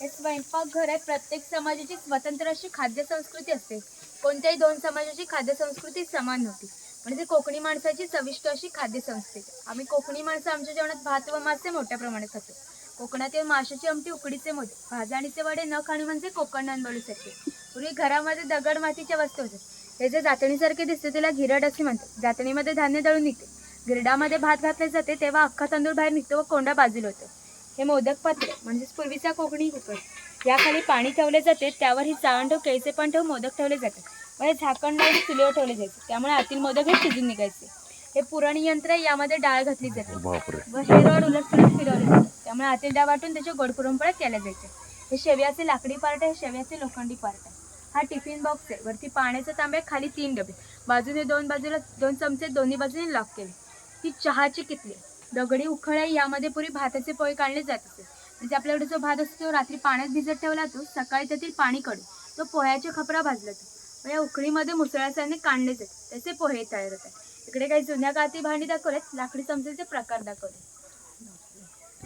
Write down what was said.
हे स्वयंपाकघर आहे प्रत्येक समाजाची स्वतंत्र अशी खाद्य संस्कृती असते. कोणत्याही दोन समाजाची खाद्य संस्कृती समान नव्हती. म्हणजे कोकणी माणसाची चविष्ट अशी खाद्य संस्कृती. आम्ही कोकणी माणसं आमच्या जेवणात भात व मासे मोठ्या प्रमाणात खातो. कोकणातील माशाची आमटी उकडीचे मोदक भाजणीचे वडे न खाणे म्हणजे कोकण बोलू शकते पूर्वी घरामध्ये दगड मातीच्या वस्तू होत्या. हे जे जातणीसारखे दिसते त्याला घिरड असे म्हणतात. जातणीमध्ये धान्य दळून निघते. गिरडामध्ये भात घातले जाते तेव्हा अख्खा तांदूळ बाहेर निघतो व कोंडा बाजूला होतो. हे मोदक पात्र म्हणजेच पूर्वीचा कोकणी कुकर. याखाली पाणी ठेवले जाते त्यावर ही चाळण ठेव केळीचे पण ठेव मोदक ठेवले जाते हे झाकण लावून चुलीवर ठेवले जायचे. त्यामुळे आतील मोदक हे शिजून निघायचे. हे पुराणी यंत्र यामध्ये डाळ घातली जाते. व हे रॉड उलटसुलट फिरवले जाते. त्यामुळे आतील डाळ वाटून त्याचे गोड पुरणपोळ्या केल्या जायचे हे शेव्याचे लाकडी पार्ट आहे शेव्याचे लोखंडी पार्ट आहे. हा टिफिन बॉक्स आहे. वरती पाण्याचे तांबे खाली तीन डबे. बाजूने दोन बाजूला दोन चमचे दोन्ही बाजूने लॉक केले. ही चहाची कितली. दगडी उखळ आहे यामध्ये पूर्वी भाताचे पोहे काढले जात असे म्हणजे आपल्याकडे जो भात असतो तो रात्री पाण्यात भिजत ठेवला तो सकाळी त्यातील पाणी काढून तो पोह्याच्या खपरा भाजला जातो. व या उखळीमध्ये मुसळासाने काढले जाते. त्याचे पोहे तयार होतात. इकडे काही जुन्या काळातील भांडी दाखवलेत लाकडी चमचेचे प्रकार दाखवले.